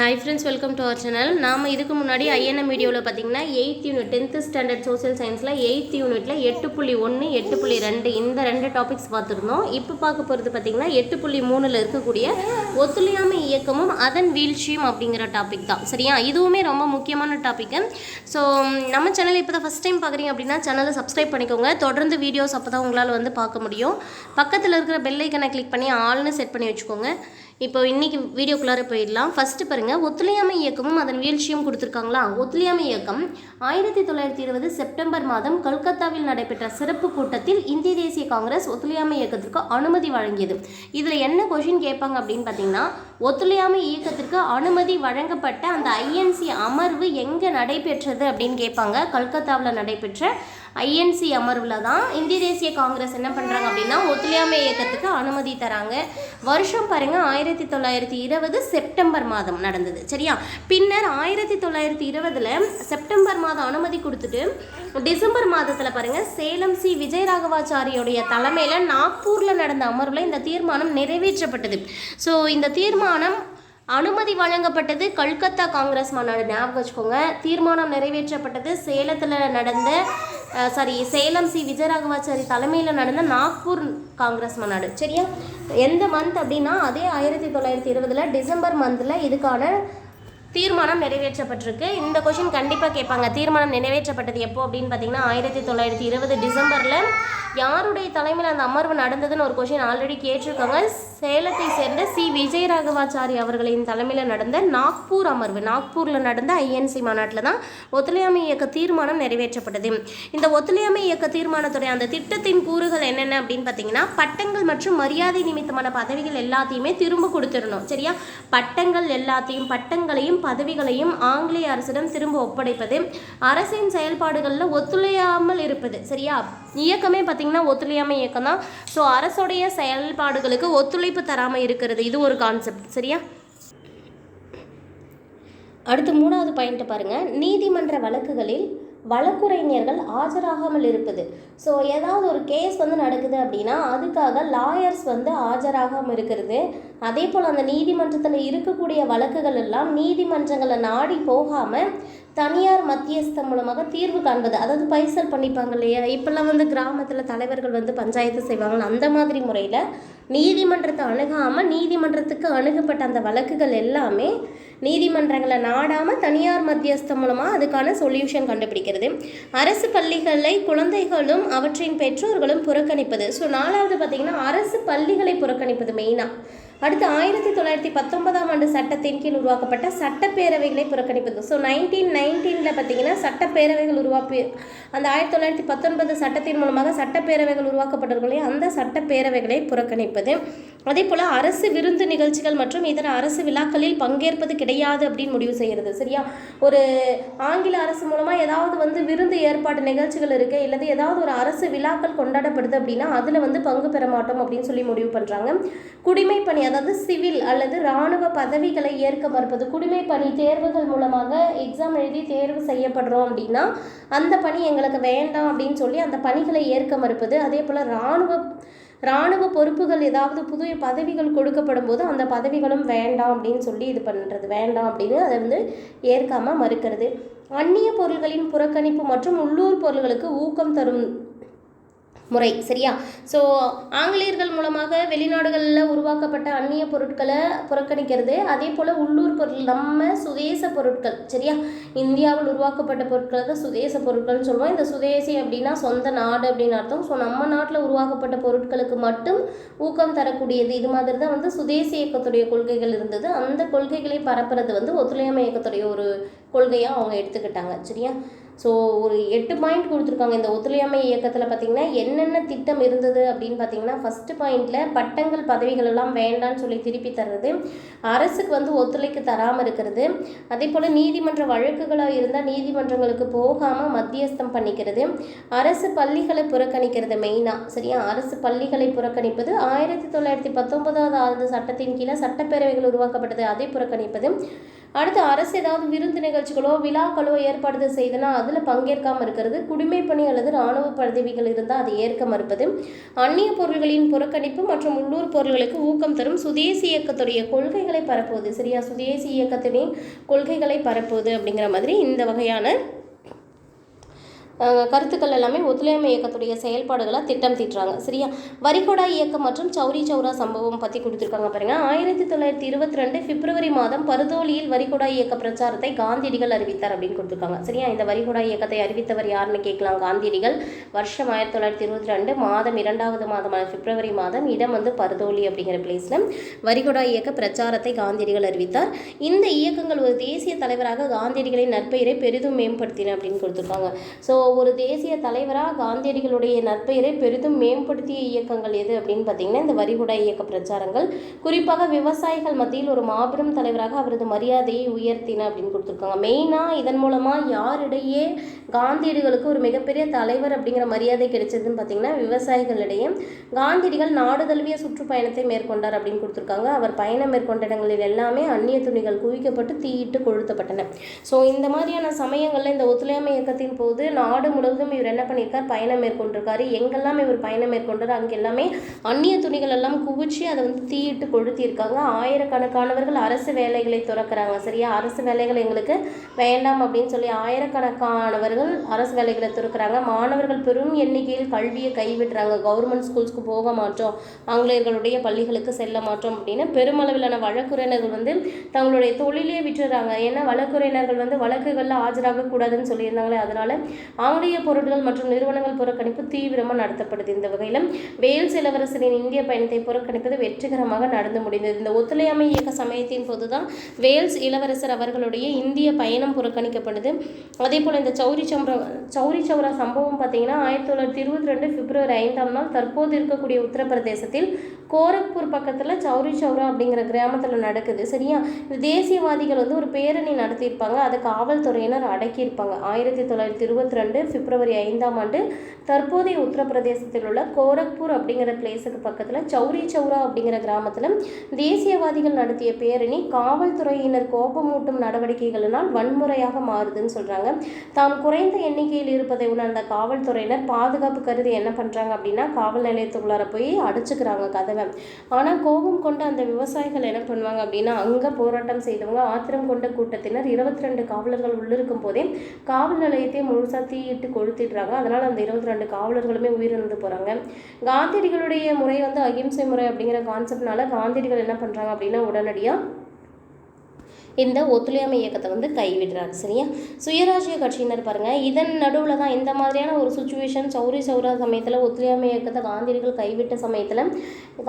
Hi friends welcome to our channel நாம் இதுக்கு முன்னாடி ஐஎன்எம் வீடியோவில் பார்த்தீங்கன்னா eighth unit tenth standard social சயின்ஸில் எயித் யூனிட்டில் எட்டு புள்ளி ஒன்று எட்டு புள்ளி ரெண்டு இந்த ரெண்டு டாபிக்ஸ் பார்த்துருந்தோம். இப்போ பார்க்க போகிறது பார்த்தீங்கன்னா எட்டு புள்ளி மூணில் இருக்கக்கூடிய ஒத்துழையாமை இயக்கமும் அதன் வீழ்ச்சியும் அப்படிங்கிற டாபிக் தான். சரியா? இதுவுமே ரொம்ப முக்கியமான டாப்பிக்கு ஸோ நம்ம சேனல் இப்போ தான் ஃபஸ்ட் டைம் பார்க்குறீங்க அப்படின்னா சேனலை சப்ஸ்கிரைப் பண்ணிக்கோங்க. தொடர்ந்து வீடியோஸ் அப்போ தான் உங்களால் வந்து பார்க்க முடியும். பக்கத்தில் இருக்கிற பெல்லைக்கனை கிளிக் பண்ணி ஆள்னு செட் பண்ணி வச்சுக்கோங்க. இப்போ இன்றைக்கி வீடியோக்குள்ளார போயிடலாம். ஃபஸ்ட்டு பாருங்கள் ஒத்துழையாமை இயக்கமும் அதன் வீழ்ச்சியும் கொடுத்துருக்காங்களா? ஒத்துழையாமை இயக்கம் ஆயிரத்தி தொள்ளாயிரத்தி இருபது செப்டம்பர் மாதம் கல்கத்தாவில் நடைபெற்ற சிறப்பு கூட்டத்தில் இந்திய தேசிய காங்கிரஸ் ஒத்துழையாமை இயக்கத்திற்கு அனுமதி வழங்கியது. இதில் என்ன கொஷின் கேட்பாங்க அப்படின்னு பார்த்தீங்கன்னா ஒத்துழையாமை இயக்கத்திற்கு அனுமதி வழங்கப்பட்ட அந்த ஐஎன்சி அமர்வு எங்கே நடைபெற்றது அப்படின்னு கேட்பாங்க. கல்கத்தாவில் நடைபெற்ற ஐஎன்சி அமர்வில் தான் இந்திய தேசிய காங்கிரஸ் என்ன பண்ணுறாங்க அப்படின்னா ஒத்துழையாமை இயக்கத்துக்கு அனுமதி தராங்க. வருஷம் பாருங்க ஆயிரத்தி தொள்ளாயிரத்தி இருபது செப்டம்பர் மாதம் நடந்தது சரியா? பின்னர் ஆயிரத்தி தொள்ளாயிரத்தி இருபதில் செப்டம்பர் மாதம் அனுமதி கொடுத்துட்டு டிசம்பர் மாதத்தில் பாருங்க சேலம் சி விஜயராகவாச்சாரியோடைய தலைமையில் நாக்பூரில் நடந்த அமர்வில் இந்த தீர்மானம் நிறைவேற்றப்பட்டது. ஸோ இந்த தீர்மானம் அனுமதி வழங்கப்பட்டது கல்கத்தா காங்கிரஸ் மாநாடு ஞாபகம் வச்சுக்கோங்க. தீர்மானம் நிறைவேற்றப்பட்டது சேலத்தில் நடந்த சாரி சேலம் சி விஜயராகவாச்சாரி தலைமையில் நடந்த நாக்பூர் காங்கிரஸ் மாநாடு சரியா? எந்த மந்த் அப்படின்னா அதே ஆயிரத்தி தொள்ளாயிரத்தி இருபதில் டிசம்பர் மந்தில் இதுக்கான தீர்மானம் நிறைவேற்றப்பட்டிருக்கு. இந்த கொஷின் கண்டிப்பாக கேட்பாங்க. தீர்மானம் நிறைவேற்றப்பட்டது எப்போ அப்படின்னு பார்த்தீங்கன்னா ஆயிரத்தி தொள்ளாயிரத்தி இருபது டிசம்பரில். யாருடைய தலைமையில் அந்த அமர்வு நடந்ததுன்னு ஒரு கொஷின் ஆல்ரெடி கேட்டிருக்காங்க. சேலத்தை சேர்ந்த சி. விஜயராகவாச்சாரி அவர்களின் தலைமையில் நடந்த நாக்பூர் அமர்வு நாக்பூரில் நடந்த ஐஎன்சி மாநாட்டில் தான் ஒத்துழையாமை இயக்க தீர்மானம் நிறைவேற்றப்பட்டது. இந்த ஒத்துழையாமை இயக்க தீர்மானத்துடைய அந்த திட்டத்தின் கூறுகள் என்னென்ன அப்படின்னு பார்த்தீங்கன்னா பட்டங்கள் மற்றும் மரியாதை நிமித்தமான பதவிகள் எல்லாத்தையுமே திரும்ப கொடுத்துடணும். சரியா? பட்டங்கள் எல்லாத்தையும் பட்டங்களையும் பதவிகளையும் ஆங்கிலேய அரசிடம் திரும்ப ஒப்படைப்பது அரசின் செயல்பாடுகளில் ஒத்துழையாமல் இருப்பது. சரியா? இயக்கமே பார்த்தீங்கன்னா ஒத்துழையாமை இயக்கம் தான். ஸோ அரசுடைய செயல்பாடுகளுக்கு ஒத்துழைப்பு தராமல் இருக்கிறது. இது ஒரு கான்செப்ட் சரியா? அடுத்து மூணாவது பாயிண்ட்டை பாருங்க. நீதிமன்ற வழக்குகளில் வழக்குரைஞர்கள் ஆஜராகாமல் இருப்பது. ஸோ ஏதாவது ஒரு கேஸ் வந்து நடக்குது அப்படின்னா அதுக்காக லாயர்ஸ் வந்து ஆஜராகாமல் இருக்கிறது. அதே போல் அந்த நீதிமன்றத்தில் இருக்கக்கூடிய வழக்குகள் எல்லாம் நீதிமன்றங்களை நாடி போகாமல் தனியார் மத்தியஸ்தம் மூலமாக தீர்வு காண்பது. அதாவது பைசல் பண்ணிப்பாங்க இல்லையா? இப்போல்லாம் வந்து கிராமத்தில் தலைவர்கள் வந்து பஞ்சாயத்து செய்வாங்க அந்த மாதிரி முறையில் நீதிமன்றத்தை அணுகாமல் நீதிமன்றத்துக்கு அணுகப்பட்ட அந்த வழக்குகள் எல்லாமே நீதிமன்றங்களை நாடாமல் தனியார் மத்தியஸ்தம் மூலமாக அதுக்கான சொல்யூஷன் கண்டுபிடிக்கிறது. அரசு பள்ளிகளை குழந்தைகளும் அவற்றின் பெற்றோர்களும் புறக்கணிப்பது. ஸோ நாலாவது பார்த்திங்கன்னா அரசு பள்ளிகளை புறக்கணிப்பது மெயினாக அடுத்து ஆயிரத்தி தொள்ளாயிரத்தி பத்தொன்பதாம் ஆண்டு சட்டத்தின் கீழ் உருவாக்கப்பட்ட சட்டப்பேரவைகளை புறக்கணிப்பது. ஸோ நைன்டீன் நைன்டீனில் பார்த்தீங்கன்னா சட்டப்பேரவைகள் உருவாப்பி அந்த ஆயிரத்தி தொள்ளாயிரத்தி பத்தொன்பது சட்டத்தின் மூலமாக சட்டப்பேரவைகள் உருவாக்கப்பட்டிருக்கலையே அந்த சட்டப்பேரவைகளை புறக்கணிப்பது. அதே போல் அரசு விருந்து நிகழ்ச்சிகள் மற்றும் இதர அரசு விழாக்களில் பங்கேற்பது கிடையாது அப்படின்னு முடிவு செய்கிறது சரியா? ஒரு ஆங்கில அரசு மூலமாக ஏதாவது வந்து விருந்து ஏற்பாடு நிகழ்ச்சிகள் இருக்குது இல்லது ஏதாவது ஒரு அரசு விழாக்கள் கொண்டாடப்படுது அப்படின்னா அதில் வந்து பங்கு பெற மாட்டோம் அப்படின்னு சொல்லி முடிவு பண்ணுறாங்க குடிமை பணி அதாவது சிவில் அல்லது இராணுவ பதவிகளை ஏற்க மறுப்பது. குடிமை பணி தேர்வுகள் மூலமாக எக்ஸாம் எழுதி தேர்வு செய்யப்படுறோம் அப்படின்னா அந்த பணி எங்களுக்கு வேண்டாம் அப்படின்னு சொல்லி அந்த பணிகளை ஏற்க மறுப்பது. அதே போல் இராணுவ இராணுவ பொறுப்புகள் ஏதாவது புதிய பதவிகள் கொடுக்கப்படும் போது அந்த பதவிகளும் வேண்டாம் அப்படின்னு சொல்லி இது பண்ணுறது வேண்டாம் அப்படின்னு அதை வந்து ஏற்காமல் மறுக்கிறது. அந்நிய பொருள்களின் புறக்கணிப்பு மற்றும் உள்ளூர் பொருள்களுக்கு ஊக்கம் தரும் முறை சரியா? ஸோ ஆங்கிலேயர்கள் மூலமாக வெளிநாடுகளில் உருவாக்கப்பட்ட அந்நிய பொருட்களை புறக்கணிக்கிறது. அதே போல் உள்ளூர் பொருள் நம்ம சுதேச பொருட்கள் சரியா? இந்தியாவில் உருவாக்கப்பட்ட பொருட்களை தான் சுதேச பொருட்கள்னு சொல்லுவோம் இந்த சுதேசி அப்படின்னா சொந்த நாடு அப்படின்னு அர்த்தம். ஸோ நம்ம நாட்டில் உருவாக்கப்பட்ட பொருட்களுக்கு மட்டும் ஊக்கம் தரக்கூடியது இது மாதிரி தான் வந்து சுதேசி இயக்கத்துடைய கொள்கைகள் இருந்தது. அந்த கொள்கைகளை பரப்புறது வந்து ஒத்துழையாமை இயக்கத்துடைய ஒரு கொள்கையாக அவங்க எடுத்துக்கிட்டாங்க சரியா? ஸோ ஒரு எட்டு பாயிண்ட் கொடுத்துருக்காங்க. இந்த ஒத்துழையாமை இயக்கத்தில் பார்த்தீங்கன்னா என்னென்ன திட்டம் இருந்தது அப்படின்னு பார்த்தீங்கன்னா ஃபஸ்ட்டு பாயிண்டில் பட்டங்கள் பதவிகள் எல்லாம் வேண்டான்னு சொல்லி திருப்பி தர்றது அரசுக்கு வந்து ஒத்துழைக்கு தராமல் இருக்கிறது. அதே போல் நீதிமன்ற வழக்குகளாக இருந்தால் நீதிமன்றங்களுக்கு போகாமல் மத்தியஸ்தம் பண்ணிக்கிறது. அரசு பள்ளிகளை புறக்கணிக்கிறது மெயினாக சரியா? அரசு பள்ளிகளை புறக்கணிப்பது ஆயிரத்தி தொள்ளாயிரத்தி பத்தொன்பதாவது ஆண்டு சட்டத்தின் கீழே சட்டப்பேரவைகள் உருவாக்கப்பட்டது அதை புறக்கணிப்பது. அடுத்து அரசு ஏதாவது விருந்து நிகழ்ச்சிகளோ விழாக்களோ ஏற்பாடு செய்தனா அதில் பங்கேற்காமல் இருக்கிறது. குடிமை பணி அல்லது இராணுவ பதவிகள் இருந்தால் அதை ஏற்க மறுப்பது. அந்நிய பொருள்களின் புறக்கணிப்பு மற்றும் உள்ளூர் பொருள்களுக்கு ஊக்கம் தரும் சுதேசி இயக்கத்துடைய கொள்கைகளை பரப்புவது. சரியா? சுதேசி இயக்கத்தினை கொள்கைகளை பரப்புவது அப்படிங்கிற மாதிரி இந்த வகையான கருத்துக்கள் எல்லாமே ஒத்துழையாமை இயக்கத்துடைய செயல்பாடுகளாக திட்டம் தீட்டுறாங்க. சரியா? வரிகொடா இயக்கம் மற்றும் சௌரி சௌரா சம்பவம் பற்றி கொடுத்துருக்காங்க பாருங்க. ஆயிரத்தி தொள்ளாயிரத்தி இருபத்தி ரெண்டு பிப்ரவரி மாதம் பருதோலியில் வரிகொடா இயக்க பிரச்சாரத்தை காந்தியடிகள் அறிவித்தார் அப்படின்னு கொடுத்துருக்காங்க. சரியா? இந்த வரிகொடா இயக்கத்தை அறிவித்தவர் யாருன்னு கேட்கலாம். காந்தியடிகள் வருஷம் ஆயிரத்தி தொள்ளாயிரத்தி இருபத்தி ரெண்டு மாதம் இரண்டாவது மாதமான பிப்ரவரி மாதம் இடம் வந்து பருதோலி அப்படிங்கிற பிளேஸில் வரிகொடா இயக்க பிரச்சாரத்தை காந்தியடிகள் அறிவித்தார். இந்த இயக்கங்கள் ஒரு தேசிய தலைவராக காந்தியடிகளின் நற்பெயரை பெரிதும் மேம்படுத்தின அப்படின்னு கொடுத்துருக்காங்க. ஸோ ஒரு தேசிய தலைவராக காந்தியடிகளுடைய நற்பெயரை பெரிதும் மேம்படுத்திய இயக்கங்கள் எது அப்படின்னு பார்த்தீங்கன்னா இந்த வரிகுடா இயக்க பிரச்சாரங்கள். குறிப்பாக விவசாயிகள் மத்தியில் ஒரு மாபெரும் தலைவராக அவரது மரியாதையை உயர்த்தின அப்படின்னு கொடுத்துருக்காங்க. மெயினாக இதன் மூலமாக யாரிடையே காந்தியடிகளுக்கு ஒரு மிகப்பெரிய தலைவர் அப்படிங்கிற மரியாதை கிடைச்சதுன்னு பார்த்தீங்கன்னா விவசாயிகளிடையே காந்தியடிகள் நாடு தழுவிய சுற்றுப்பயணத்தை மேற்கொண்டார் அப்படின்னு கொடுத்துருக்காங்க. அவர் பயணம் மேற்கொண்ட இடங்களில் எல்லாமே அந்நிய துணிகள் குவிக்கப்பட்டு தீயிட்டு கொளுத்தப்பட்டன. ஸோ இந்த மாதிரியான சமயங்களில் இந்த ஒத்துழையாமை இயக்கத்தின் போது நாடு நாடு முழுவதும் இவர் என்ன பண்ணியிருக்கார்? பயணம் மேற்கொண்டிருக்காரு. எங்கெல்லாம் இவர் பயணம் மேற்கொண்டார் அங்கே எல்லாமே அந்நிய துணிகள் எல்லாம் குவிச்சு அதை வந்து தீயிட்டு கொளுத்தியிருக்காங்க. ஆயிரக்கணக்கானவர்கள் அரசு வேலைகளை துறக்கிறாங்க. சரியா? அரசு வேலைகள் எங்களுக்கு வேண்டாம் அப்படின்னு சொல்லி ஆயிரக்கணக்கானவர்கள் அரசு வேலைகளை துறக்கிறாங்க. மாணவர்கள் பெரும் எண்ணிக்கையில் கல்வியை கைவிடுறாங்க. கவர்மெண்ட் ஸ்கூல்ஸ்க்கு போக மாட்டோம். ஆங்கிலேயர்களுடைய பள்ளிகளுக்கு செல்ல மாட்டோம் அப்படின்னு பெருமளவிலான வழக்குரைஞர்கள் வந்து தங்களுடைய தொழிலே விட்டுறாங்க. ஏன்னா வழக்குரைஞர்கள் வந்து வழக்குகளில் ஆஜராக கூடாதுன்னு சொல்லியிருந்தாங்களே அதனால ஆங்கிலேய பொருட்கள் மற்றும் நிறுவனங்கள் புறக்கணிப்பு தீவிரமாக நடத்தப்படுது இந்த வகையில் வேல்ஸ் இளவரசரின் இந்திய பயணத்தை புறக்கணிப்பது வெற்றிகரமாக நடந்து முடிந்தது. இந்த ஒத்துழையாமை இயக்க சமயத்தின் போது தான் வேல்ஸ் இளவரசர் அவர்களுடைய இந்திய பயணம் புறக்கணிக்கப்படுது. அதே போல் இந்த சௌரி சௌரா சௌரி சௌரா சம்பவம் பார்த்தீங்கன்னா ஆயிரத்தி தொள்ளாயிரத்தி இருபத்தி ரெண்டு பிப்ரவரி ஐந்தாம் நாள் தற்போது இருக்கக்கூடிய உத்தரப்பிரதேசத்தில் கோரக்பூர் பக்கத்தில் சௌரி சௌரா அப்படிங்கிற கிராமத்தில் நடக்குது. சரியா? தேசியவாதிகள் வந்து ஒரு பேரணி நடத்தியிருப்பாங்க. அதை காவல்துறையினர் அடக்கியிருப்பாங்க. ஆயிரத்தி தொள்ளாயிரத்தி இருபத்தி ரெண்டு பிப்ரவரி ஐந்தாம் ஆண்டு தற்போதைய உத்தரப்பிரதேசத்தில் உள்ள கோரக்பூர் அப்படிங்கிற பிளேஸுக்கு பக்கத்தில் சௌரி சௌரா அப்படிங்கிற கிராமத்தில் தேசியவாதிகள் நடத்திய பேரணி காவல்துறையினர் கோபமூட்டும் நடவடிக்கைகளினால் வன்முறையாக மாறுதுன்னு சொல்கிறாங்க தாம் குறைந்த எண்ணிக்கையில் இருப்பதை உணர்ந்த காவல்துறையினர் பாதுகாப்பு கருதி என்ன பண்ணுறாங்க அப்படின்னா காவல் நிலையத்துக்குள்ளார போய் அடைச்சிக்கிறாங்க கதவை. ஆனால் கோபம் கொண்ட அந்த விவசாயிகள் என்ன பண்ணுவாங்க அப்படின்னா அங்கே போராட்டம் செய்தவங்க ஆத்திரம் கொண்ட கூட்டத்தினர் இருபத்தி ரெண்டு காவலர்கள் உள்ளிருக்கும் போதே காவல் நிலையத்தை முழுசாக தீயிட்டு கொளுத்திடுறாங்க. அதனால் அந்த இருபத்தி ரெண்டு காவலர்களுமே உயிரிழந்து போகிறாங்க காந்தியடிகளுடைய முறை வந்து அகிம்சை முறை அப்படிங்கிற கான்செப்ட்னால காந்தியடிகள் என்ன பண்ணுறாங்க அப்படின்னா உடனடியாக இந்த ஒத்துழையாமை இயக்கத்தை வந்து கைவிடுறாரு சரியா? சுயராஜ்ய கட்சியினர் பாருங்கள் இதன் நடுவில் தான் இந்த மாதிரியான ஒரு சுச்சுவேஷன் சௌரி சௌரா சமயத்தில் ஒத்துழையாமை இயக்கத்தை காந்தியர்கள் கைவிட்ட சமயத்தில்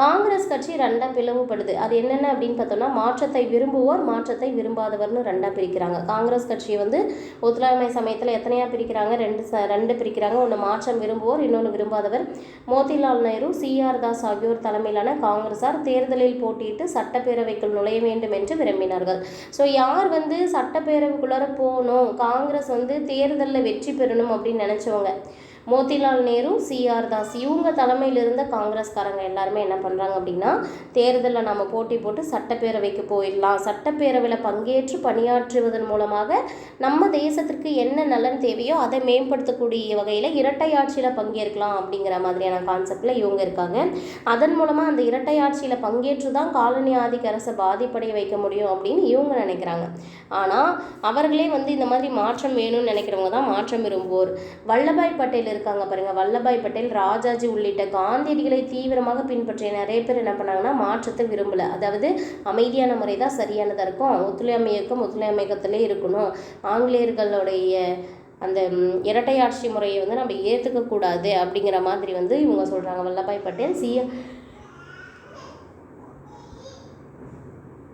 காங்கிரஸ் கட்சி ரெண்டாக பிளவுபடுது. அது என்னென்ன அப்படின்னு பார்த்தோம்னா மாற்றத்தை விரும்புவோர் மாற்றத்தை விரும்பாதவர்னு ரெண்டாக பிரிக்கிறாங்க. காங்கிரஸ் கட்சியை வந்து ஒத்துழையாமை சமயத்தில் எத்தனையாக பிரிக்கிறாங்க? ரெண்டு ச ரெண்டு பிரிக்கிறாங்க. ஒன்று மாற்றம் விரும்புவோர் இன்னொன்று விரும்பாதவர். மோதிலால் நேரு சிஆர் தாஸ் ஆகியோர் தலைமையிலான காங்கிரசார் தேர்தலில் போட்டியிட்டு சட்டப்பேரவைக்குள் நுழைய வேண்டும் என்று விரும்பினார்கள். ஸோ யார் வந்து சட்டப்பேரவைக்குள்ளார போகணும்? காங்கிரஸ் வந்து தேர்தலில் வெற்றி பெறணும் அப்படின்னு நினச்சவங்க. மோதிலால் நேரு சிஆர் தாஸ் இவங்க தலைமையில் இருந்த காங்கிரஸ்காரங்க எல்லாருமே என்ன பண்ணுறாங்க அப்படின்னா தேர்தலில் நம்ம போட்டி போட்டு சட்டப்பேரவைக்கு போயிடலாம். சட்டப்பேரவையில் பங்கேற்று பணியாற்றுவதன் மூலமாக நம்ம தேசத்திற்கு என்ன நலன் தேவையோ அதை மேம்படுத்தக்கூடிய வகையில் இரட்டை ஆட்சியில் பங்கேற்கலாம் அப்படிங்கிற மாதிரியான கான்செப்டில் இவங்க இருக்காங்க. அதன் மூலமாக அந்த இரட்டை ஆட்சியில் பங்கேற்று தான் காலனி ஆதிக்க அரசை பாதிப்படைய வைக்க முடியும் அப்படின்னு இவங்க நினைக்கிறாங்க. ஆனால் அவர்களே வந்து இந்த மாதிரி மாற்றம் வேணும்னு நினைக்கிறவங்க தான் மாற்றம் விரும்புவோர். வல்லபாய் பட்டேல் இருக்காங்க பாருங்க. வல்லபாய் பட்டேல் ராஜாஜி உள்ளிட்ட காந்தியடிகளை தீவிரமாக பின்பற்றிய நிறைய பேர் என்ன பண்ணாங்கன்னா மாற்றத்தை விரும்பல. அதாவது அமைதியான முறை தான் சரியானதாக இருக்கும். ஒத்துழையாமை இயக்கம் ஒத்துழையாமை இயக்கத்திலே இருக்கணும். ஆங்கிலேயர்களுடைய அந்த இரட்டை ஆட்சி முறையை வந்து நம்ம ஏற்றுக்கக்கூடாது அப்படிங்கிற மாதிரி வந்து இவங்க சொல்கிறாங்க வல்லபாய் பட்டேல் சிஎம்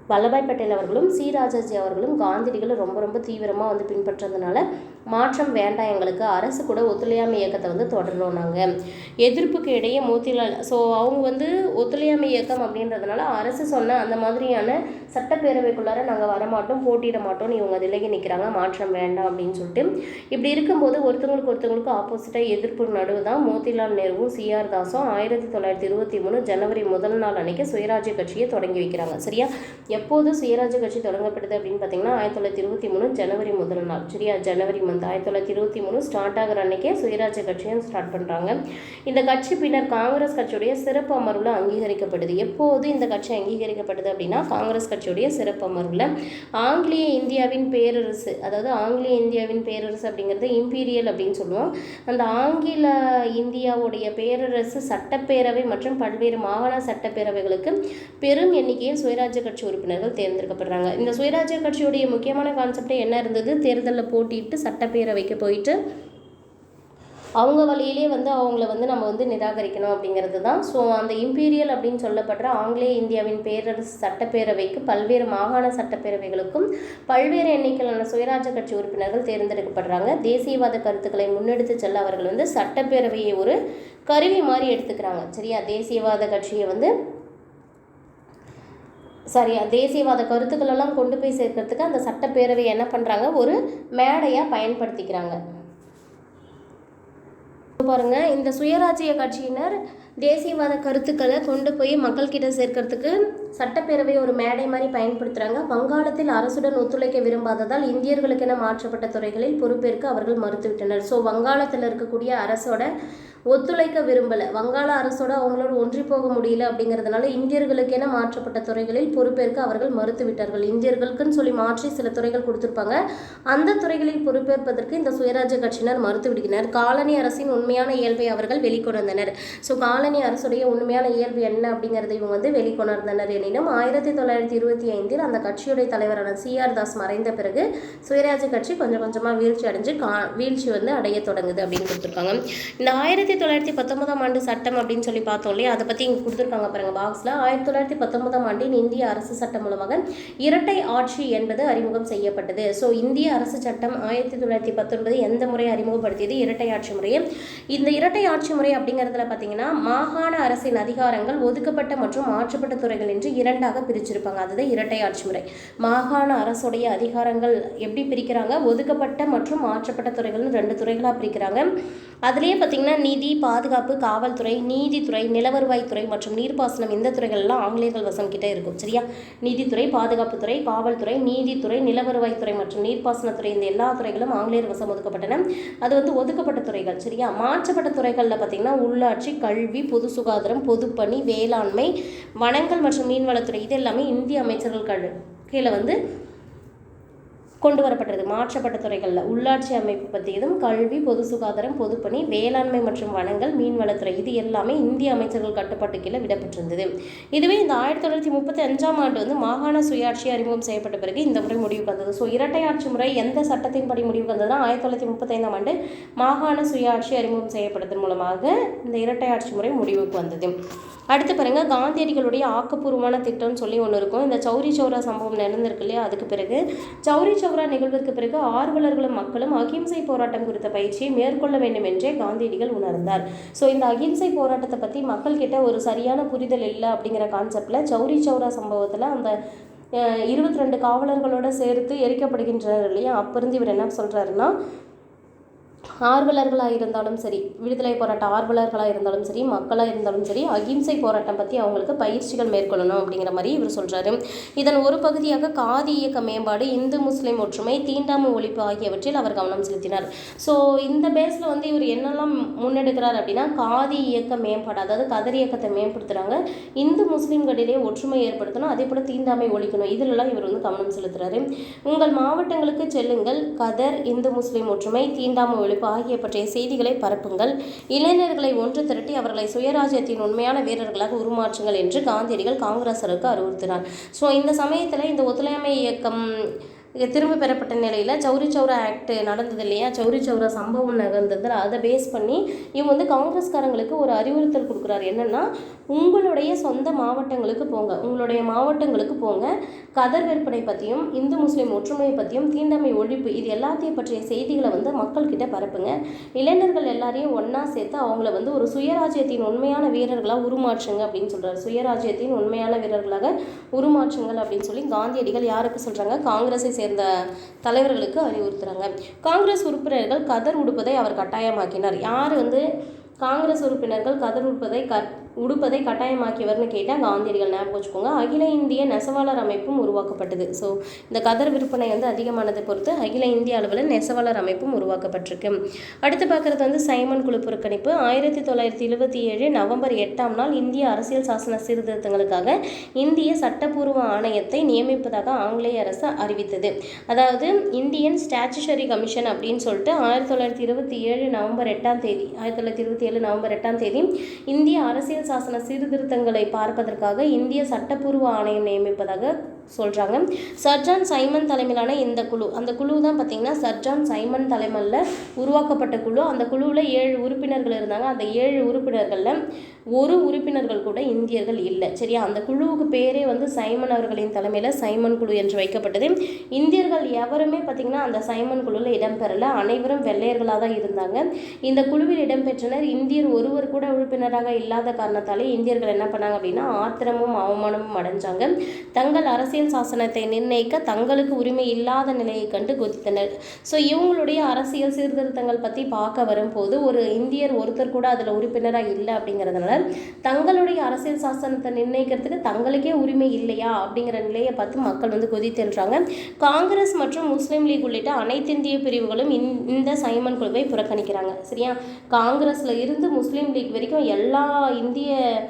வல்லபாய் பட்டேல் அவர்களும் சி. ராஜாஜி அவர்களும் காந்தியடிகளை ரொம்ப ரொம்ப தீவிரமாக வந்து பின்பற்றதுனால மாற்றம் வேண்டாம் எங்களுக்கு அரசு கூட ஒத்துழையாமை இயக்கத்தை வந்து தொடர்றோம் நாங்கள் எதிர்ப்புக்கு இடையே மோத்திலால் ஸோ அவங்க வந்து ஒத்துழையாமை இயக்கம் அப்படின்றதுனால அரசு சொன்ன அந்த மாதிரியான சட்டப்பேரவைக்குள்ளார நாங்கள் வரமாட்டோம் போட்டியிட மாட்டோம்னு இவங்க விலகி நிற்கிறாங்க மாற்றம் வேண்டாம் அப்படின்னு சொல்லிட்டு. இப்படி இருக்கும்போது ஒருத்தவங்களுக்கு ஒருத்தவங்களுக்கு ஆப்போசிட்டாக எதிர்ப்பு நடுவு தான் மோதிலால் நேருவும் சிஆர் தாஸும் ஆயிரத்தி தொள்ளாயிரத்தி இருபத்தி மூணு ஜனவரி முதல் நாள் அன்னைக்கு சுயராஜ்ய கட்சியை தொடங்கி வைக்கிறாங்க. சரியா? எப்போது சுயராஜ்ய கட்சி தொடங்கப்பட்டது அப்படின்னு பார்த்தீங்கன்னா ஆயிரத்தி தொள்ளாயிரத்தி இருபத்தி மூணு ஜனவரி முதல் நாள். சரியா? ஜனவரி மந்த் ஆயிரத்தி தொள்ளாயிரத்தி இருபத்தி மூணு ஸ்டார்ட் ஆகிற அன்னைக்கே சுயராஜ்ய கட்சியும் ஸ்டார்ட் பண்ணுறாங்க இந்த கட்சி பின்னர் காங்கிரஸ் கட்சியுடைய சிறப்பு அமர்வில் அங்கீகரிக்கப்படுது. எப்போது இந்த கட்சி அங்கீகரிக்கப்படுது அப்படின்னா காங்கிரஸ் கட்சியுடைய சிறப்பு அமர்வில். ஆங்கிலேய இந்தியாவின் பேரரசு அதாவது ஆங்கிலேய இந்தியாவின் பேரரசு அப்படிங்கிறது இம்பீரியல் அப்படின்னு சொல்லுவோம். அந்த ஆங்கில இந்தியாவுடைய பேரரசு சட்டப்பேரவை மற்றும் பல்வேறு மாகாண சட்டப்பேரவைகளுக்கு பெரும் எண்ணிக்கையில் சுயராஜ்ய கட்சி உறுப்பினர் உறுப்பினர்கள் தேர்ந்தெடுக்கப்படுறாங்க. இந்த சுயராஜ்ய கட்சியுடைய முக்கியமான கான்செப்ட் என்ன இருந்தது? தேர்தலில் போட்டியிட்டு சட்டப்பேரவைக்கு போயிட்டு அவங்க வழியிலே வந்து அவங்கள வந்து நம்ம வந்து நிராகரிக்கணும் அப்படிங்கிறது தான். ஸோ அந்த இம்பீரியல் அப்படின்னு சொல்லப்படுற ஆங்கிலேய இந்தியாவின் பேரரசு சட்டப்பேரவைக்கு பல்வேறு மாகாண சட்டப்பேரவைகளுக்கும் பல்வேறு எண்ணிக்கையிலான சுயராஜ்ய கட்சி உறுப்பினர்கள் தேர்ந்தெடுக்கப்படுறாங்க. தேசியவாத கருத்துக்களை முன்னெடுத்து செல்ல அவர்கள் வந்து சட்டப்பேரவையை ஒரு கருவி மாதிரி எடுத்துக்கிறாங்க. சரியா? தேசியவாத கட்சியை வந்து சாரி தேசியவாத கருத்துக்களெல்லாம் கொண்டு போய் சேர்க்கறதுக்கு அந்த சட்டப்பேரவை என்ன பண்ணுறாங்க ஒரு மேடையாக பயன்படுத்திக்கிறாங்க. பாருங்கள் இந்த சுயராஜ்ய கட்சியினர் தேசியவாத கருத்துக்களை கொண்டு போய் மக்கள்கிட்ட சேர்க்கறதுக்கு சட்டப்பேரவை ஒரு மேடை மாதிரி பயன்படுத்துகிறாங்க வங்காளத்தில் அரசுடன் ஒத்துழைக்க விரும்பாததால் இந்தியர்களுக்கென மாற்றப்பட்ட துறைகளில் பொறுப்பேற்க அவர்கள் மறுத்துவிட்டனர். ஸோ வங்காளத்தில் இருக்கக்கூடிய அரசோட ஒத்துழைக்க விரும்பலை. வங்காள அரசோட அவங்களோட ஒன்றி போக முடியல அப்படிங்கிறதுனால இந்தியர்களுக்கென மாற்றப்பட்ட துறைகளில் பொறுப்பேற்க அவர்கள் மறுத்துவிட்டார்கள். இந்தியர்களுக்குன்னு சொல்லி மாற்றி சில துறைகள் கொடுத்துருப்பாங்க. அந்த துறைகளில் பொறுப்பேற்பதற்கு இந்த சுயராஜ்ய கட்சியினர் மறுத்து விடுகின்றனர். காலனி அரசின் உண்மையான இயல்பை அவர்கள் வெளிக்கொணர்ந்தனர். ஸோ காலனி அரசுடைய உண்மையான இயல்பு என்ன அப்படிங்கிறத இவங்க வந்து வெளிக்கொணர்ந்தனர். எனினும் ஆயிரத்தி தொள்ளாயிரத்தி இருபத்தி ஐந்தில் அந்த கட்சியுடைய தலைவரான சி. ஆர். தாஸ் மறைந்த பிறகு சுயராஜ்ய கட்சி கொஞ்சம் கொஞ்சமாக வீழ்ச்சி அடைஞ்சு கா வீழ்ச்சி வந்து அடைய தொடங்குது அப்படின்னு கொடுத்துருக்காங்க. இந்த ஆயிரத்தி தொள்ளாயிரத்தி பத்தொன்பதாம் ஆண்டு சட்டம் அப்படின்னு சொல்லி பார்த்தோம் இல்லையா? அதை பற்றி இங்கே கொடுத்துருக்காங்க பாருங்க பாக்ஸில் ஆயிரத்தி தொள்ளாயிரத்தி பத்தொன்பதாம் ஆண்டின் இந்திய அரசு சட்டம் மூலமாக இரட்டை ஆட்சி என்பது அறிமுகம் செய்யப்பட்டது. ஸோ இந்திய அரசு சட்டம் ஆயிரத்தி தொள்ளாயிரத்தி பத்தொன்பது எந்த முறை அறிமுகப்படுத்தியது? இரட்டை ஆட்சி முறையை இந்த இரட்டை ஆட்சி முறை அப்படிங்கிறதுல பார்த்தீங்கன்னா மாகாண அரசின் அதிகாரங்கள் ஒதுக்கப்பட்ட மற்றும் மாற்றப்பட்ட துறைகள் என்று இரண்டாக பிரிச்சிருப்பாங்க. அதுதான் இரட்டை ஆட்சி முறை. மாகாண அரசுடைய அதிகாரங்கள் எப்படி பிரிக்கிறாங்க? ஒதுக்கப்பட்ட மற்றும் மாற்றப்பட்ட துறைகள்னு ரெண்டு துறைகளாக பிரிக்கிறாங்க. அதுலேயே பார்த்தீங்கன்னா நீதி பாதுகாப்பு காவல்துறை நீதித்துறை நிலவருவாய்த்துறை மற்றும் நீர்ப்பாசனம் இந்த துறைகள்லாம் ஆங்கிலேயர்கள் வசம் கிட்டே இருக்கும் சரியா? நீதித்துறை பாதுகாப்புத்துறை காவல்துறை நீதித்துறை நிலவருவாய்த்துறை மற்றும் நீர்ப்பாசனத்துறை இந்த எல்லா துறைகளும் ஆங்கிலேயர் வசம் ஒதுக்கப்பட்டன. அது வந்து ஒதுக்கப்பட்ட துறைகள் சரியா? மாற்றப்பட்ட துறைகளில் பார்த்தீங்கன்னா உள்ளாட்சி கல்வி பொது சுகாதாரம் பொதுப்பணி வேளாண்மை வனங்கள் மற்றும் மீன்வளத்துறை இது எல்லாமே இந்திய அமைச்சர்கள் கீழே வந்து கொண்டு வரப்பட்டது மாற்றப்பட்ட துறைகளில் உள்ளாட்சி அமைப்பு பற்றியதும் கல்வி பொது சுகாதாரம் பொதுப்பணி வேளாண்மை மற்றும் வனங்கள் மீன்வளத்துறை இது எல்லாமே இந்திய அமைச்சர்கள் கட்டுப்பாட்டு கீழே விடப்பட்டிருந்தது. இதுவே இந்த ஆயிரத்தி தொள்ளாயிரத்தி முப்பத்தி அஞ்சாம் ஆண்டு வந்து மாகாண சுயாட்சி அறிமுகம் செய்யப்பட்ட பிறகு இந்த முறை முடிவுக்கு வந்தது. ஸோ இரட்டை ஆட்சி முறை எந்த சட்டத்தின்படி முடிவுக்கு வந்ததுன்னா ஆயிரத்தி தொள்ளாயிரத்தி முப்பத்தைந்தாம் ஆண்டு மாகாண சுயாட்சி அறிமுகம் செய்யப்பட்டதன் மூலமாக இந்த இரட்டை ஆட்சி முறை முடிவுக்கு வந்தது. அடுத்து பாருங்க காந்தியடிகளுடைய ஆக்கப்பூர்வமான திட்டம்னு சொல்லி ஒன்று இருக்கும். இந்த சௌரி சௌரா சம்பவம் நடந்திருக்கு இல்லையா? அதுக்கு பிறகு சௌரி சௌரா நிகழ்விற்கு பிறகு ஆர்வலர்களும் மக்களும் அகிம்சை போராட்டம் குறித்த பயிற்சியை மேற்கொள்ள வேண்டும் என்றே காந்தியடிகள் உணர்ந்தார். ஸோ இந்த அகிம்சை போராட்டத்தை பற்றி மக்கள்கிட்ட ஒரு சரியான புரிதல் இல்லை அப்படிங்கிற கான்செப்டில் சௌரி சௌரா சம்பவத்தில் அந்த இருபத்தி ரெண்டு காவலர்களோட சேர்த்து எரிக்கப்படுகின்றனர் இல்லையா? அப்போ இருந்து இவர் என்ன சொல்கிறாருன்னா ஆர்வலர்களாக இருந்தாலும் சரி விடுதலை போராட்ட ஆர்வலர்களாக இருந்தாலும் சரி மக்களாக இருந்தாலும் சரி அகிம்சை போராட்டம் பற்றி அவங்களுக்கு பயிற்சிகள் மேற்கொள்ளணும் அப்படிங்கிற மாதிரி இவர் சொல்கிறாரு இதன் ஒரு பகுதியாக காதி இயக்க மேம்பாடு இந்து முஸ்லீம் ஒற்றுமை தீண்டாமை ஒழிப்பு ஆகியவற்றில் அவர் கவனம் செலுத்தினார். ஸோ இந்த பேஸில் வந்து இவர் என்னெல்லாம் முன்னெடுக்கிறார் அப்படின்னா காதி இயக்க மேம்பாடு அதாவது கதர் இயக்கத்தை மேம்படுத்துகிறாங்க இந்து முஸ்லீம்களிடையே ஒற்றுமை ஏற்படுத்தணும் அதே போல் தீண்டாமை ஒழிக்கணும். இதிலெல்லாம் இவர் வந்து கவனம் செலுத்துகிறாரு உங்கள் மாவட்டங்களுக்கு செல்லுங்கள். கதர் இந்து முஸ்லீம் ஒற்றுமை தீண்டாமை ஒழிப்பு ஆகிய பற்றிய செய்திகளை பரப்புங்கள். இளைஞர்களை ஒன்று திரட்டி அவர்களை சுயராஜ்யத்தின் உண்மையான வீரர்களாக உருமாற்றுங்கள் என்று காந்தியடிகள் காங்கிரசருக்கு அறிவுறுத்தினார். ஸோ இந்த சமயத்தில் இந்த ஒத்துழையாமை இயக்கம் திரும்ப பெறப்பட்ட நிலையில் சௌரி சௌரா ஆக்ட் நடந்தது இல்லையா? சௌரி சௌரா சம்பவம் நடந்ததில் அதை பேஸ் பண்ணி இவங்க வந்து காங்கிரஸ்காரங்களுக்கு ஒரு அறிவுறுத்தல் கொடுக்குறாரு. என்னென்னா உங்களுடைய சொந்த மாவட்டங்களுக்கு போங்க. உங்களுடைய மாவட்டங்களுக்கு போங்க. கதர் விற்பனை பற்றியும் இந்து முஸ்லீம் ஒற்றுமையை பற்றியும் தீண்டாமை ஒழிப்பு இது எல்லாத்தையும் பற்றிய செய்திகளை வந்து மக்கள்கிட்ட பரப்புங்க. இளைஞர்கள் எல்லாரையும் ஒன்றா சேர்த்து அவங்கள வந்து ஒரு சுயராஜ்யத்தின் உண்மையான வீரர்களாக உருமாற்றுங்க அப்படின்னு சொல்கிறார் சுயராஜ்யத்தின் உண்மையான வீரர்களாக உருமாற்றுங்கள் அப்படின்னு சொல்லி காந்தியடிகள் யாருக்கு சொல்கிறாங்க காங்கிரஸை சேர்ந்த தலைவர்களுக்கு அறிவுறுத்துறாங்க. காங்கிரஸ் உறுப்பினர்கள் கதர் உடுப்பதை அவர் கட்டாயமாக்கினார். யார் வந்து காங்கிரஸ் உறுப்பினர்கள் கதர் உடுப்பதை க உடுப்பதை கட்டாயமாக்கியவர்னு கேட்டால் காந்தியடிகள் ஞாபகம் வச்சுக்கோங்க. அகில இந்திய நெசவாளர் அமைப்பும் உருவாக்கப்பட்டது. ஸோ இந்த கதர் விற்பனை வந்து அதிகமானதை பொறுத்து அகில இந்திய அளவில் நெசவாளர் அமைப்பும் உருவாக்கப்பட்டிருக்கு. அடுத்து பார்க்குறது வந்து சைமன் குழு புறக்கணிப்பு. ஆயிரத்தி தொள்ளாயிரத்தி எழுபத்தி ஏழு நவம்பர் எட்டாம் நாள் இந்திய அரசியல் சாசன சீர்திருத்தங்களுக்காக இந்திய சட்டப்பூர்வ ஆணையத்தை நியமிப்பதாக ஆங்கிலேய அரசு அறிவித்தது. அதாவது இந்தியன் ஸ்டாச்சுஷரி கமிஷன் அப்படின்னு சொல்லிட்டு ஆயிரத்தி தொள்ளாயிரத்தி இருபத்தி ஏழு நவம்பர் எட்டாம் தேதி ஆயிரத்தி தொள்ளாயிரத்தி இருபத்தி ஏழு நவம்பர் எட்டாம் தேதி இந்திய அரசியல் சாசன சீர்திருத்தங்களை பார்ப்பதற்காக இந்திய சட்டப்பூர்வ ஆணையம் நியமிப்பதாக சொல்கிறாங்க சர்ஜான் சைமன் தலைமையிலான இந்த குழு அந்த குழு தான் பார்த்திங்கன்னா சர்ஜான் சைமன் தலைமையில் உருவாக்கப்பட்ட குழு. அந்த குழுவில் ஏழு உறுப்பினர்கள் இருந்தாங்க. அந்த ஏழு உறுப்பினர்களில் ஒரு உறுப்பினர்கள் கூட இந்தியர்கள் இல்லை. சரியா? அந்த குழுவுக்கு பேரே வந்து சைமன் அவர்களின் தலைமையில் சைமன் குழு என்று வைக்கப்பட்டது. இந்தியர்கள் எவருமே பார்த்திங்கன்னா அந்த சைமன் குழுவில் இடம்பெறல. அனைவரும் வெள்ளையர்களாக தான் இருந்தாங்க. இந்த குழுவில் இடம்பெற்றனர் இந்தியர் ஒருவர் கூட உறுப்பினராக இல்லாத காரணத்தாலே இந்தியர்கள் என்ன பண்ணாங்க அப்படின்னா ஆத்திரமும் அவமானமும் அடைஞ்சாங்க. தங்கள் அரசியல் அரசியல் சாசனத்தை நிர்ணயிக்க தங்களுக்கு உரிமை இல்லாத நிலையை கண்டு கொதித்தனர். ஸோ இவங்களுடைய அரசியல் சீர்திருத்தங்கள் பற்றி பார்க்க வரும்போது ஒரு இந்தியர் ஒருத்தர் கூட அதில் உறுப்பினராக இல்லை அப்படிங்கிறதுனால தங்களுடைய அரசியல் சாசனத்தை நிர்ணயிக்கிறதுக்கு தங்களுக்கே உரிமை இல்லையா அப்படிங்கிற நிலையை பார்த்து மக்கள் வந்து கொதித்தென்றாங்க. காங்கிரஸ் மற்றும் முஸ்லீம் லீக் உள்ளிட்ட அனைத்திந்திய பிரிவுகளும் இந்த- சைமன் குழுவை புறக்கணிக்கிறாங்க. சரியா? காங்கிரஸில் இருந்து முஸ்லீம் லீக் வரைக்கும் எல்லா இந்திய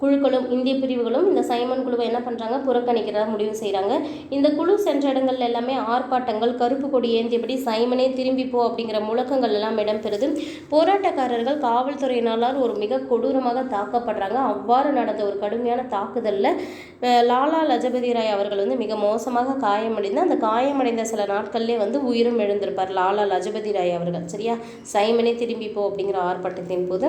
குழுக்களும் இந்திய பிரிவுகளும் இந்த சைமன் குழுவை என்ன பண்ணுறாங்க புறக்கணிக்கிறதா முடிவு செய்கிறாங்க இந்த குழு சென்ற இடங்கள் எல்லாமே ஆர்ப்பாட்டங்கள் கருப்பு கொடி ஏந்தியபடி சைமனே திரும்பி போ அப்படிங்கிற முழக்கங்கள் எல்லாம் இடம்பெறுது. போராட்டக்காரர்கள் காவல்துறையினரால் ஒரு மிக கொடூரமாக தாக்கப்படுறாங்க. அவ்வாறு நடந்த ஒரு கடுமையான தாக்குதலில் லாலா லஜபதி ராய் அவர்கள் வந்து மிக மோசமாக காயமடைந்து அந்த காயமடைந்த சில நாட்கள்லேயே வந்து உயிரும் எழுந்திருப்பார் லாலா லஜபதி ராய் அவர்கள். சரியா? சைமனே திரும்பி போ அப்படிங்கிற ஆர்ப்பாட்டத்தின் போது.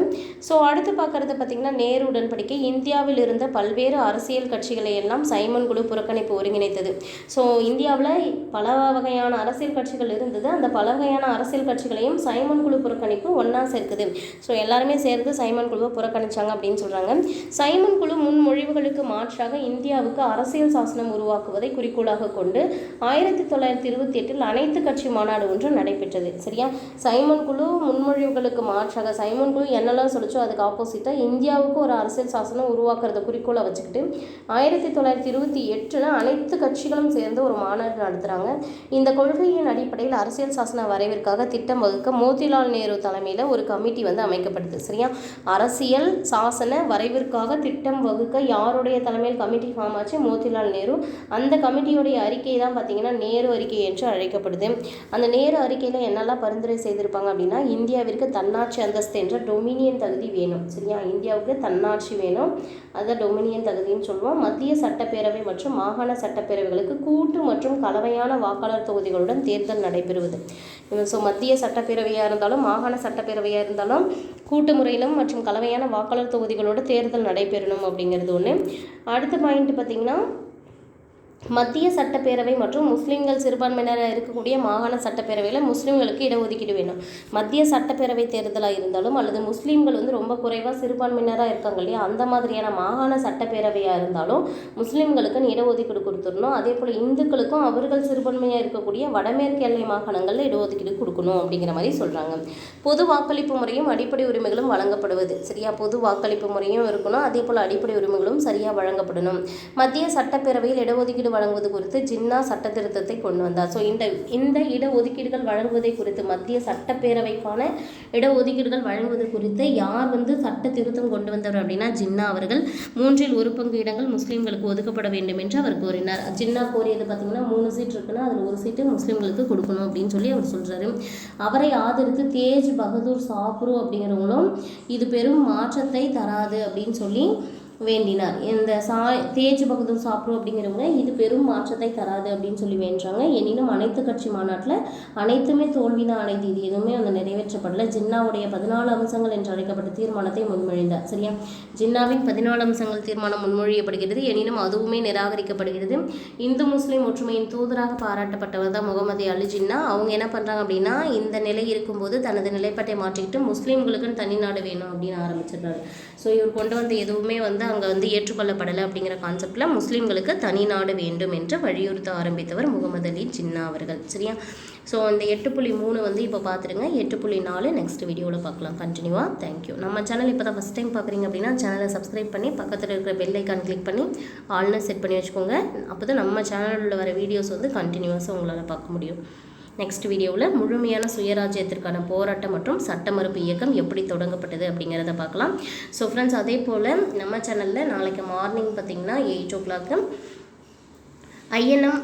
ஸோ அடுத்து பார்க்கறது பார்த்திங்கன்னா நேரு உடன்படிக்கை. இந்தியாவில் இருந்த பல்வேறு அரசியல் கட்சிகளை எல்லாம் சைமன் குழு புறக்கணிப்பு ஒருங்கிணைத்தது. ஸோ இந்தியாவில் பல வகையான அரசியல் கட்சிகள் இருந்தது. அந்த பல வகையான அரசியல் கட்சிகளையும் சைமன் குழு புறக்கணிப்பு ஒன்றா சேர்க்குது. ஸோ எல்லாருமே சேர்ந்து சைமன் குழுவை புறக்கணித்தாங்க அப்படின்னு சொல்கிறாங்க சைமன் குழு முன்மொழிவுகளுக்கு மாற்றாக இந்தியாவுக்கு அரசியல் சாசனம் உருவாக்குவதை குறிக்கோளாக கொண்டு ஆயிரத்தி தொள்ளாயிரத்தி இருபத்தி எட்டில் அனைத்து கட்சி மாநாடு ஒன்று நடைபெற்றது. சரியா? சைமன் குழு முன்மொழிவுகளுக்கு மாற்றாக சைமன் குழு என்னெல்லாம் சொல்லிச்சோ அதுக்கு ஆப்போசிட்டாக இந்தியாவுக்கு ஒரு அரசியல் சாசனம் உருவாக்குறத குறிக்கோளை வச்சுக்கிட்டு ஆயிரத்தி தொள்ளாயிரத்தி இருபத்தி எட்டில் அனைத்து கட்சிகளும் சேர்ந்து ஒரு மாநாடு நடத்துகிறாங்க இந்த கொள்கையின் அடிப்படையில் அரசியல் சாசன வரைவிற்காக திட்டம் வகுக்க மோதிலால் நேரு தலைமையில் ஒரு கமிட்டி வந்து அமைக்கப்படுது. சரியா? அரசியல் சாசன வரைவிற்காக திட்டம் வகுக்க யாருடைய தலைமையில் கமிட்டி ஃபார்ம் ஆச்சு? மோதிலால் நேரு. அந்த கமிட்டியுடைய அறிக்கை தான் பார்த்தீங்கன்னா நேரு அறிக்கை என்று அழைக்கப்படுது. அந்த நேரு அறிக்கையில் என்னெல்லாம் பரிந்துரை செய்திருப்பாங்க அப்படின்னா இந்தியாவிற்கு தன்னாட்சி அந்தஸ்து என்ற டொமினியன் தகுதி வேணும். சரியா? இந்தியாவுக்கு தன்னாட்சி வேணும். அதை டொமினியன் தகுதின்னு சொல்லுவோம். மத்திய சட்டப்பேரவை மற்றும் மாகாண சட்டப்பேரவைகளுக்கு கூட்டு மற்றும் கலவையான வாக்காளர் தொகுதிகளுடன் தேர்தல் நடைபெறுவது. ஸோ மத்திய சட்டப்பேரவையாக இருந்தாலும் மாகாண சட்டப்பேரவையாக இருந்தாலும் கூட்டு முறையிலும் மற்றும் கலவையான வாக்காளர் தொகுதிகளோட தேர்தல் நடைபெறணும் அப்படிங்கிறது ஒன்று அடுத்த பாயிண்ட் பார்த்திங்கன்னா மத்திய சட்டப்பேரவை மற்றும் முஸ்லீம்கள் சிறுபான்மையினராக இருக்கக்கூடிய மாகாண சட்டப்பேரவையில் முஸ்லீம்களுக்கு இடஒதுக்கீடு வேணும். மத்திய சட்டப்பேரவை தேர்தலாக இருந்தாலும் அல்லது முஸ்லீம்கள் வந்து ரொம்ப குறைவாக சிறுபான்மையினராக இருக்காங்க இல்லையா? அந்த மாதிரியான மாகாண சட்டப்பேரவையாக இருந்தாலும் முஸ்லீம்களுக்கு இடஒதுக்கீடு கொடுத்துடணும். அதே போல் இந்துக்களுக்கும் அவர்கள் சிறுபான்மையாக இருக்கக்கூடிய வடமேற்கு எல்லை மாகாணங்களில் இடஒதுக்கீடு கொடுக்கணும் அப்படிங்கிற மாதிரி சொல்கிறாங்க பொது வாக்களிப்பு முறையும் அடிப்படை உரிமைகளும் வழங்கப்படுவது. சரியா? பொது வாக்களிப்பு முறையும் இருக்கணும். அதே போல் அடிப்படை உரிமைகளும் சரியாக வழங்கப்படணும். மத்திய சட்டப்பேரவையில் இடஒதுக்கீடு வழங்குவது குறித்து ஜின்னா சட்ட திருத்தத்தை கொண்டு வந்தார். ஸோ இந்த இந்த இடஒதுக்கீடுகள் வழங்குவதை குறித்து மத்திய சட்டப்பேரவைக்கான இடஒதுக்கீடுகள் வழங்குவது குறித்து யார் வந்து சட்ட திருத்தம் கொண்டு வந்தவர் அப்படின்னா ஜின்னா அவர்கள். மூன்றில் ஒரு பங்கு இடங்கள் முஸ்லீம்களுக்கு ஒதுக்கப்பட வேண்டும் என்று அவர் கோரினார். ஜின்னா கோரியது பார்த்தீங்கன்னா மூணு சீட் இருக்குன்னா அதில் ஒரு சீட்டு முஸ்லீம்களுக்கு கொடுக்கணும் அப்படின்னு சொல்லி அவர் சொல்கிறாரு அவரை ஆதரித்து தேஜ் பகதூர் சாப்ரு அப்படிங்கிறவங்களும் இது பெரும் மாற்றத்தை தராது அப்படின்னு சொல்லி வேண்டினார். இந்த சா தேஜ் பகதூர் சாப்ரு அப்படிங்கிறவங்க இது பெரும் மாற்றத்தை தராது அப்படின்னு சொல்லி வேண்டுறாங்க. எனினும் அனைத்து கட்சி மாநாட்டில் அனைத்துமே தோல்வி தான் அடைந்து இது எதுவுமே வந்து நிறைவேற்றப்படல. ஜின்னாவுடைய பதினாலு அம்சங்கள் என்று அழைக்கப்பட்ட தீர்மானத்தை முன்மொழிந்தார். சரியா? ஜின்னாவின் பதினாலு அம்சங்கள் தீர்மானம் முன்மொழியப்படுகிறது. எனினும் அதுவுமே நிராகரிக்கப்படுகிறது. இந்து முஸ்லீம் ஒற்றுமையின் தூதராக பாராட்டப்பட்டவர் தான் முகமது அலி ஜின்னா. அவங்க என்ன பண்ணுறாங்க அப்படின்னா இந்த நிலை இருக்கும்போது தனது நிலைப்பாட்டை மாற்றிக்கிட்டு முஸ்லீம்களுக்குன்னு தனி நாடு வேணும் அப்படின்னு ஆரம்பிச்சிடுறாரு ஸோ இவர் கொண்டு வந்த எதுவுமே வந்து அங்கே வந்து ஏற்றுக்கொள்ளப்படலை அப்படிங்கிற கான்செப்டில் முஸ்லீம்களுக்கு தனி நாடு வேண்டும் என்று வலியுறுத்த ஆரம்பித்தவர் முகமது அலி ஜின்னா அவர்கள். சரியா? ஸோ அந்த எட்டு புள்ளி மூணு வந்து இப்போ பார்த்துருங்க எட்டு புள்ளி நாலு. நெக்ஸ்ட் வீடியோவில் பார்க்கலாம் கண்டினியூவாக தேங்க்யூ நம்ம சேனல் இப்போ தான் ஃபஸ்ட் டைம் பார்க்குறீங்க அப்படின்னா சேனலை சப்ஸ்கிரைப் பண்ணி பக்கத்தில் இருக்கிற பெல் ஐக்கான் கிளிக் பண்ணி ஆல்னு செட் பண்ணி வச்சுக்கோங்க. அப்போ தான் நம்ம சேனலில் வர வீடியோஸ் வந்து கண்டினியூஸாக உங்களால் பார்க்க முடியும். நெக்ஸ்ட் வீடியோவில் முழுமையான சுயராஜ்யத்திற்கான போராட்டம் மற்றும் சட்ட மறுப்பு இயக்கம் எப்படி தொடங்கப்பட்டது அப்படிங்கிறத பார்க்கலாம். ஸோ ஃப்ரெண்ட்ஸ் அதே போல் நம்ம சேனலில் நாளைக்கு மார்னிங் பார்த்தீங்கன்னா eight o'clock INM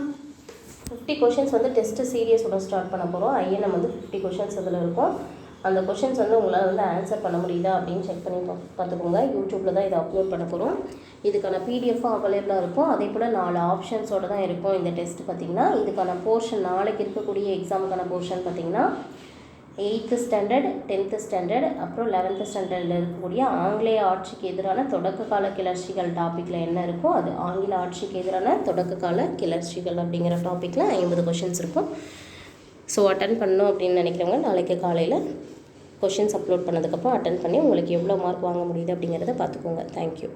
fifty questions வந்து டெஸ்ட்டு சீரியஸோட ஸ்டார்ட் பண்ண போகிறோம் ஐஎன்எம் வந்து ஃபிஃப்டி கொஷின்ஸ் அதில் இருக்கும். அந்த கொஷின்ஸ் வந்து உங்களால் வந்து ஆன்சர் பண்ண முடியுதா அப்படின்னு செக் பண்ணி பா- பார்த்துக்கோங்க. யூடியூப்பில் தான் இதை அப்லோட் பண்ண போகிறோம் இதுக்கான பிடிஎஃப்பும் அவைலபிளாக இருக்கும். அதே போல் நாலு ஆப்ஷன்ஸோடு தான் இருக்கும் இந்த டெஸ்ட் பார்த்திங்கன்னா. இதுக்கான போர்ஷன் நாளைக்கு இருக்கக்கூடிய எக்ஸாமுக்கான போர்ஷன் பார்த்திங்கன்னா எயித்து ஸ்டாண்டர்ட் டென்த்து ஸ்டாண்டர்ட் அப்புறம் லெவன்த்து ஸ்டாண்டர்டில் இருக்கக்கூடிய ஆங்கிலேய ஆட்சிக்கு எதிரான தொடக்க கால கிளர்ச்சிகள் டாப்பிக்கில் என்ன இருக்கோ அது ஆங்கில ஆட்சிக்கு எதிரான தொடக்க கால கிளர்ச்சிகள் அப்படிங்கிற டாப்பிக்கில் ஐம்பது கொஷின்ஸ் இருக்கும். ஸோ அட்டன் பண்ணோம் அப்படின்னு நினைக்கிறவங்க நாளைக்கு காலையில் கொஷின்ஸ் அப்லோட் பண்ணதுக்கப்புறம் அட்டன் பண்ணி உங்களுக்கு எவ்வளோ மார்க் வாங்க முடியுது அப்படிங்கிறத பார்த்துக்கோங்க. தேங்க்யூ